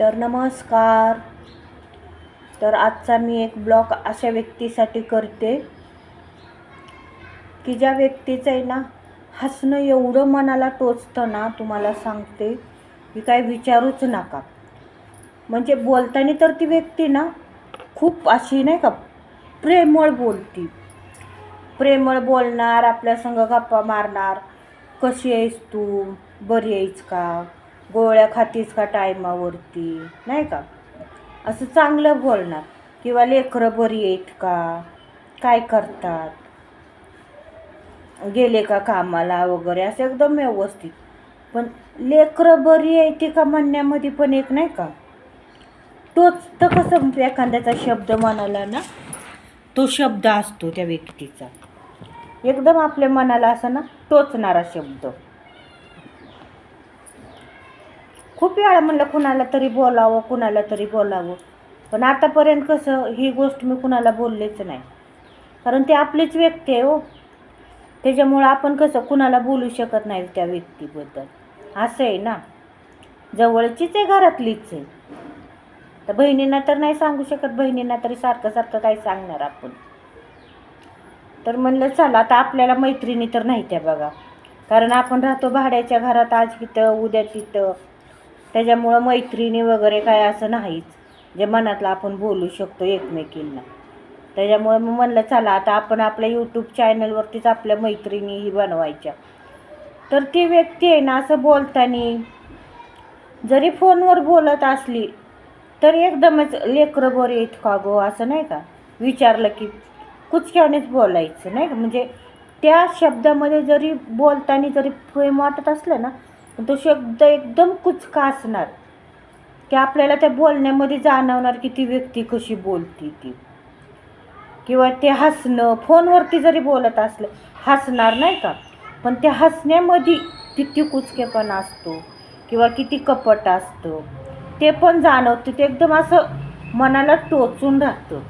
तर नमस्कार. तर आजचा मी एक ब्लॉग अशा व्यक्तीसाठी करते की ज्या व्यक्तीचं आहे ना हसणं एवढं मनाला टोचतं ना तुम्हाला सांगते की काय विचारूच नका. म्हणजे बोलताना तर ती व्यक्ती ना खूप अशी नाही का प्रेमळ बोलती. प्रेमळ बोलणार आपल्या संग गप्पा मारणार कशी आहेस तू? बरी आहेस का? गोळ्या खातीस का टायमावरती? नाही का? असं चांगलं बोलणार. किंवा लेकरं बरी आहेत का? काय करतात? गेले का कामाला वगैरे? असं एकदम व्यवस्थित. पण लेकरं बरी आहे ती का म्हणण्यामध्ये पण एक नाही का? तोच तर कसं एखाद्याचा शब्द म्हणाला ना तो शब्द असतो त्या व्यक्तीचा. एकदम आपल्या मनाला असा ना टोचणारा शब्द. खूप वेळा म्हणलं कुणाला तरी बोलावं कुणाला तरी बोलावं. पण आतापर्यंत कसं ही गोष्ट मी कुणाला बोललेच नाही. कारण ती आपलीच व्यक्ती आहे हो. त्याच्यामुळं आपण कसं कुणाला बोलू शकत नाही त्या व्यक्तीबद्दल. असं आहे ना. जवळचीच आहे घरातलीच आहे. तर बहिणींना तर नाही सांगू शकत बहिणींना तरी सारखं सारखं काय सांगणार आपण. तर म्हणलं चला आता आपल्याला मैत्रिणी तर नाही त्या बघा. कारण आपण राहतो भाड्याच्या घरात आज तिथं उद्या तिथं. त्याच्यामुळं मैत्रिणी वगैरे काय असं नाहीच. जे मनातलं आपण बोलू शकतो एकमेकींना. त्याच्यामुळं मग म्हणलं चला आता आपण आपल्या यूट्यूब चॅनलवरतीच आपल्या मैत्रिणीही बनवायच्या. तर ती व्यक्ती आहे ना असं बोलताना जरी फोनवर बोलत असली तर एकदमच लेकरं बरं येत का गो? असं नाही का? विचारलं की कुचक्यानेच बोलायचं नाही का? म्हणजे त्या शब्दामध्ये जरी बोलताना जरी प्रेम वाटत असलं ना तो शब्द एकदम कुचका असणार की आपल्याला त्या बोलण्यामध्ये जाणवणार की ती व्यक्ती कशी बोलती ती. किंवा ते हसणं फोनवरती जरी बोलत असलं हसणार नाही का? पण त्या हसण्यामध्ये किती कुचकेपणा असतो किंवा किती कपट असतं ते पण जाणवतं ते एकदम असं मनाला टोचून राहतं.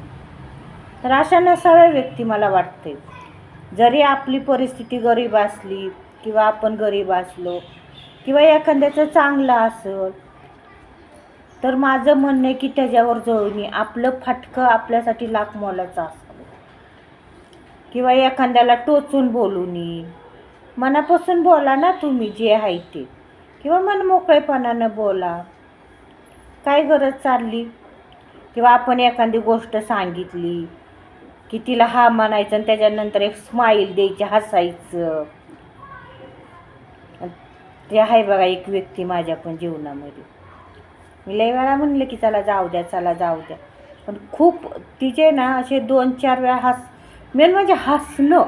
तर अशा नसाव्या व्यक्ती मला वाटते. जरी आपली परिस्थिती गरीब असली किंवा आपण गरीब असलो किंवा एखाद्याचं चांगलं असेल तर माझं म्हणणं आहे की त्याच्यावर जळून आपलं फाटकं आपल्यासाठी लाख मोलाचं असावं. किंवा एखाद्याला टोचून बोलू नये. मनापासून बोला ना तुम्ही जे आहे ते. किंवा मनमोकळेपणानं बोला. काय गरज चालली? किंवा आपण एखादी गोष्ट सांगितली की तिला हा म्हणायचं आणि त्याच्यानंतर एक स्माईल द्यायची हसायचं. ते आहे बघा एक व्यक्ती माझ्या पण जीवनामध्ये. मी लई वेळा म्हणलं की चला जाऊ द्या चला जाऊ द्या. पण खूप तिचे ना असे दोन चार वेळा हस मेन म्हणजे हसणं.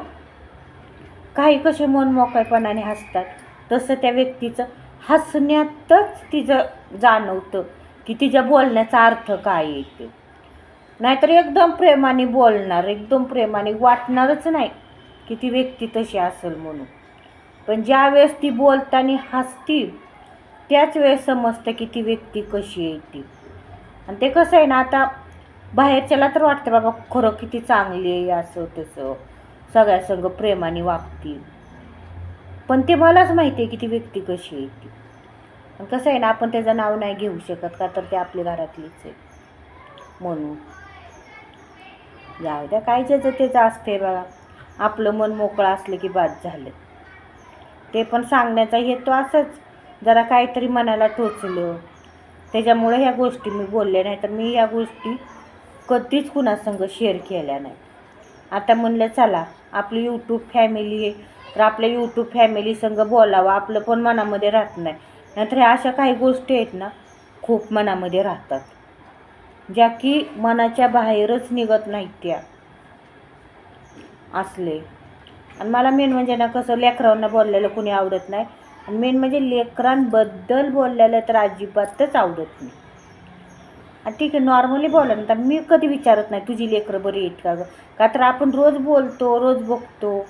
काही कसे मन मोकळेपणाने हसतात. तसं त्या व्यक्तीचं हसण्यातच तिचं जाणवतं की तिच्या बोलण्याचा अर्थ काय येते नाहीतर एकदम प्रेमाने बोलणार एकदम प्रेमाने वाटणारच नाही की ती व्यक्ती तशी असेल म्हणून. पण ज्या वेळेस ती बोलताना हसती त्याच वेळेस समजतं की ती व्यक्ती कशी आहे ती. आणि ते कसं आहे ना आता बाहेरच्याला तर वाटतं बाबा खरं किती चांगली आहे असं तसं सगळ्या संग प्रेमाने वागतील. पण ते मलाच माहिती आहे की ती व्यक्ती कशी आहे ती. आणि कसं आहे ना आपण त्याचं नाव नाही घेऊ शकत का तर ते आपल्या घरातलीच आहे. म्हणून. जाऊ द्या काय ज्याचं त्याचं असते बघा. आपलं मन मोकळं असलं की बाद झालं. ते पण सांगण्याचा हेतू असंच. जरा काहीतरी मनाला टोचलं. त्याच्यामुळे ह्या गोष्टी मी बोलले नाही तर मी ह्या गोष्टी कधीच कुणासंग शेअर केल्या नाही आता म्हणलं चला आपली यूट्यूब फॅमिली आहे. तर आपल्या यूट्यूब फॅमिलीसंग बोलावं. आपलं पण मनामध्ये राहत नाही. नाहीतर ह्या अशा काही गोष्टी आहेत ना खूप मनामध्ये राहतात. ज्या की मनाच्या बाहेरच निघत नाहीत त्या. असले. आणि मला मेन म्हणजे ना कसं लेकरांना बोललेलं कुणी आवडत नाही. आणि मेन म्हणजे लेकरांबद्दल बोललेलं तर अजिबातच आवडत नाही. आणि ठीक आहे नॉर्मली बोला ना तर मी कधी विचारत नाही तुझी लेकरं बरी आहेत का गं? का तर आपण रोज बोलतो रोज बघतो.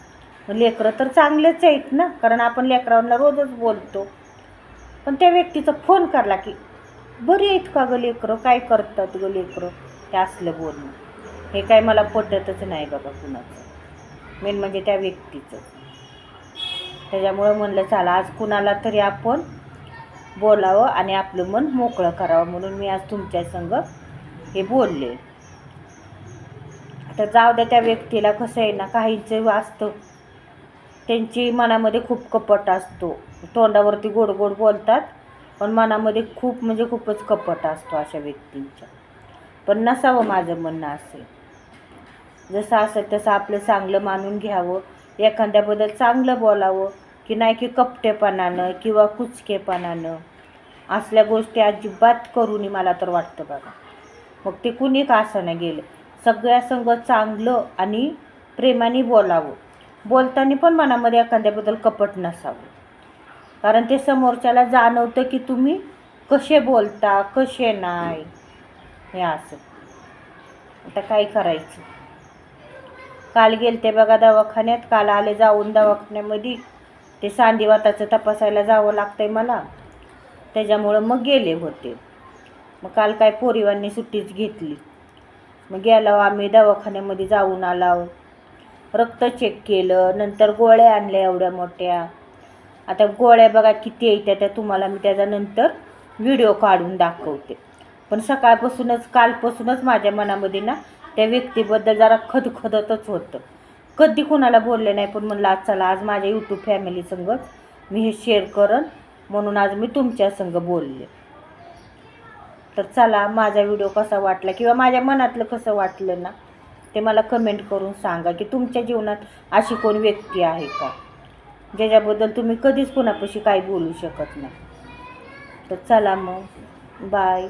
लेकरं तर चांगलेच आहेत ना कारण आपण लेकरांना रोजच बोलतो. पण त्या व्यक्तीचा फोन करला की बरी आहेत का गं लेकरं? काय करतात गं लेकरं? हे असलं बोलणं. हे काय मला पटतच नाही बाबा कुणाचं. मेन म्हणजे त्या व्यक्तीचं. त्याच्यामुळं म्हणलं चला आज कुणाला तरी आपण बोलावं आणि आपलं मन मोकळं करावं. म्हणून मी आज तुमच्या संग हे बोलले. आता जाऊ द्या त्या व्यक्तीला कसं आहे ना काहींचं वाचतं. त्यांची मनामध्ये खूप कपट असतो. तोंडावरती गोड गोड बोलतात पण मनामध्ये खूप म्हणजे खूपच कपट असतो अशा व्यक्तींच्या. पण नसावं माझं म्हणणं असेल जसं असेल तसं आपलं चांगलं मानून घ्यावं. एखाद्याबद्दल चांगलं बोलावं की नाही की कपटेपणानं किंवा कुचकेपणानं. असल्या गोष्टी अजिबात करू नये मला तर वाटतं बघा. मग ते कुणी का असं गेलं? सगळ्या संग चांगलं आणि प्रेमाने बोलावं. बोलताना पण मनामध्ये एखाद्याबद्दल कपट नसावं. कारण ते समोरच्याला जाणवतं की तुम्ही कसे बोलता कसे नाही. हे असं. आता काय करायचं? काल गेलते बघा दवाखान्यात. काल आले जाऊन दवाखान्यामध्ये. ते सांधिवाताचं तपासायला जावं लागतंय मला. त्याच्यामुळं मग गेले होते. मग काल काय पोरिवांनी सुट्टीच घेतली. मग गेलो आम्ही दवाखान्यामध्ये जाऊन आलो. रक्त चेक केलं. नंतर गोळ्या आणल्या एवढ्या मोठ्या. आता गोळ्या बघा किती येत्या त्या तुम्हाला मी त्याच्यानंतर व्हिडिओ काढून दाखवते. पण सकाळपासूनच कालपासूनच माझ्या मनामध्ये ना त्या व्यक्तीबद्दल जरा खदखदतच होतं. कधी कोणाला बोलले नाही पण म्हणलं आज चला आज माझ्या यूट्यूब फॅमिलीसंग मी हे शेअर करन म्हणून आज मी तुमच्या संग बोलले. तर चला माझा व्हिडिओ कसा वाटला किंवा माझ्या मनातलं कसं वाटलं ना ते मला कमेंट करून सांगा की तुमच्या जीवनात अशी कोण व्यक्ती आहे का? ज्याच्याबद्दल तुम्ही कधीच कोणापाशी काही बोलू शकत नाही. तर चला मग बाय